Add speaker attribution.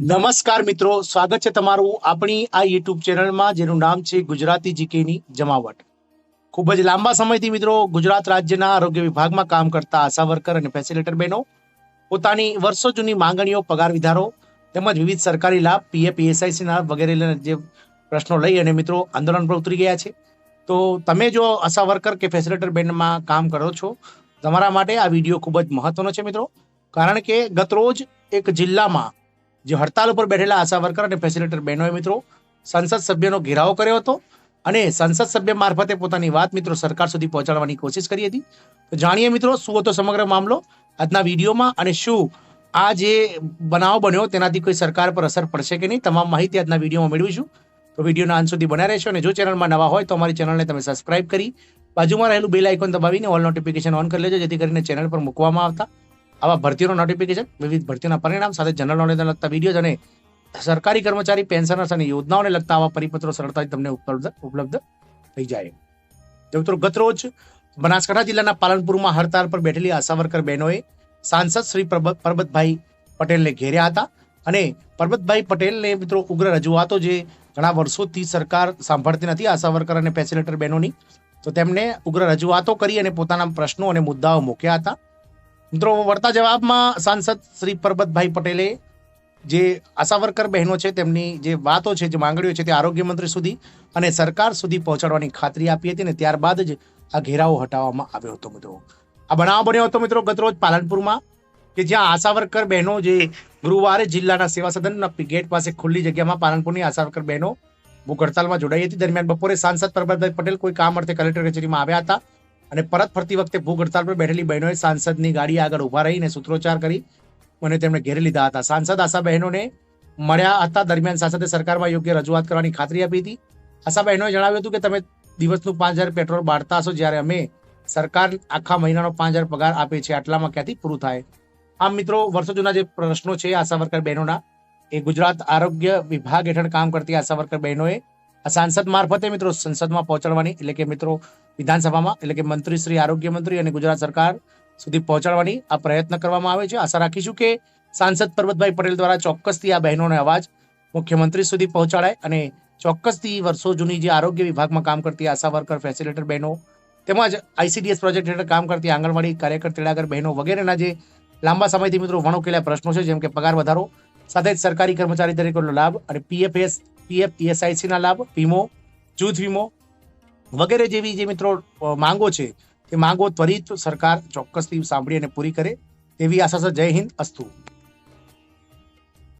Speaker 1: નમસ્કાર મિત્રો, સ્વાગત છે તમારું આપણી આ યુટ્યુબ ચેનલમાં, જેનું નામ છે ગુજરાતી જીકેની જમાવટ. ખૂબ જ લાંબા સમયથી મિત્રો ગુજરાત રાજ્યના આરોગ્ય વિભાગમાં કામ કરતા આશા વર્કર અને ફેસિલિટર બહેનો, પોતાની વર્ષો જૂની માંગણીઓ પગાર વિધારો તેમજ વિવિધ સરકારી લાભ પીએફ પીએસઆઈસીના વગેરે જે પ્રશ્નો લઈ અને મિત્રો આંદોલન પર ઉતરી ગયા છે. તો તમે જો આશા વર્કર કે ફેસિલિટર બેનમાં કામ કરો છો, તમારા માટે આ વીડિયો ખૂબ જ મહત્વનો છે મિત્રો. કારણ કે ગતરોજ એક જિલ્લામાં જે હડતાલ ઉપર બેઠેલા આશા વર્કર અને ફેસિલિટર બહેનોએ મિત્રો સંસદ સભ્યનો ઘેરાવો કર્યો હતો અને સંસદ સભ્ય મારફતે પોતાની વાત મિત્રો સરકાર સુધી પહોંચાડવાની કોશિશ કરી હતી. તો જાણીએ મિત્રો, શું હતો સમગ્ર મામલો? આજના વિડીયોમાં અને શું આ જે બનાવ બન્યો તેનાથી કોઈ સરકાર પર અસર પડશે કે નહીં, તમામ માહિતી આજના વિડીયોમાં મેળવીશું. તો વિડીયોના અંત સુધી બનાવી રહેશો અને જો ચેનલમાં નવા હોય તો અમારી ચેનલને તમે સબસ્ક્રાઇબ કરી બાજુમાં રહેલું બેલ આઇકોન દબાવીને ઓલ નોટિફિકેશન ઓન કરી લેજો, જેથી કરીને ચેનલ પર મૂકવામાં આવતા આવા ભરતીઓનો નોટિફિકેશન વિવિધ ભરતીઓના પરિણામ સાથે જનરલ નોલેજને લગતા વીડિયો અને સરકારી કર્મચારી પેન્શનર્સ અને યોજનાઓને લગતા આવા પરિપત્રો સરળતાથી તમને ઉપલબ્ધ ઉપલબ્ધ થઈ જાય. મિત્રો, ગતરોજ બનાસકાંઠા જિલ્લાના પાલનપુરમાં હડતાલ પર બેઠેલી આશા વર્કર બહેનોએ સાંસદ શ્રી પરબ- પરબતભાઈ પટેલને ઘેર્યા હતા અને પરબતભાઈ પટેલને મિત્રો ઉગ્ર રજૂઆતો જે ઘણા વર્ષોથી સરકાર સાંભળતી નથી આશા વર્કર અને ફેસિલેટર બહેનોની, તો તેમને ઉગ્ર રજૂઆતો કરી અને પોતાના પ્રશ્નો અને મુદ્દાઓ મૂક્યા હતા. મિત્રો, વળતા જવાબમાં સાંસદ શ્રી પરબતભાઈ પટેલે જે આશા વર્કર બહેનો છે, તેમની જે વાતો છે, જે માંગણીઓ છે, તે આરોગ્ય મંત્રી સુધી અને સરકાર સુધી પહોંચાડવાની ખાતરી આપી હતી અને ત્યારબાદ જ આ ઘેરાવો હટાવવામાં આવ્યો હતો, મિત્રો. આ બનાવ બન્યો હતો, મિત્રો, ગતરોજ પાલનપુરમાં, કે જ્યાં આશા વર્કર બહેનો જે ગુરુવારે જિલ્લાના સેવા સદનના ગેટ પાસે ખુલ્લી જગ્યામાં પાલનપુરની આશા બહેનો ભૂખ હડતાલમાં જોડાઈ હતી. દરમિયાન બપોરે સાંસદ પરબતભાઈ પટેલ કોઈ કામ અર્થે કલેક્ટર કચેરીમાં આવ્યા હતા. અને પરત ફરતી વખતે ભૂખ હડતાલ પર બેઠેલી બહેનોએ સાંસદની ગાડી આગળ ઊભા રહીને સૂત્રોચ્ચાર કરી અને તેમણે ઘેરી લીધા હતા. સાંસદ આશા બહેનોને મળ્યા હતા દરમિયાન સાંસદે સરકારમાં યોગ્ય રજૂઆત કરવાની ખાતરી આપી હતી. આશા બહેનોએ જણાવ્યું હતું કે તમે દિવસનું પાંચ હજાર પેટ્રોલ બાળતા હશો જ્યારે અમે સરકાર આખા મહિનાનો પાંચ હજાર પગાર આપે છે. આટલામાં ક્યાંથી પૂરું થાય? આમ મિત્રો, વર્ષો જૂના જે પ્રશ્નો છે આશા વર્કર બહેનોના, એ ગુજરાત આરોગ્ય વિભાગ હેઠળ કામ કરતી આશા વર્કર બહેનોએ આ સાંસદ મારફતે મિત્રો સંસદમાં પહોંચાડવાની, એટલે કે મિત્રો વિધાનસભામાં, એટલે કે મંત્રી શ્રી આરોગ્ય મંત્રી અને ગુજરાત સરકાર સુધી પહોંચાડવાની આ પ્રયત્ન કરવામાં આવે છે. આશા રાખીશું કે સાંસદ પરબતભાઈ પટેલ દ્વારા ચોક્કસથી આ બહેનોનો અવાજ મુખ્યમંત્રી સુધી પહોંચાડાય અને ચોક્કસથી વર્ષો જૂની જે આરોગ્ય વિભાગમાં કામ કરતી આશા વર્કર ફેસિલિટર બહેનો તેમજ આઈસીડીએસ પ્રોજેક્ટ હેઠળ કામ કરતી આંગણવાડી કાર્યકર, તેડાગર બહેનો વગેરેના જે લાંબા સમયથી મિત્રો વણોકેલા પ્રશ્નો છે, જેમ કે પગાર વધારો, સાથે જ સરકારી કર્મચારી તરીકેનો લાભ અને પીએફએસ પીએફ ઈએસઆઈસી ના લાભ, વીમો, જૂથ વીમો વગેરે જેવી જે મિત્રો માંગો છે તે માંગો ત્વરિત સરકાર ચોક્કસથી સાંભળી અને પૂરી કરે તેવી આશા જય હિન્દ, અસ્તુ.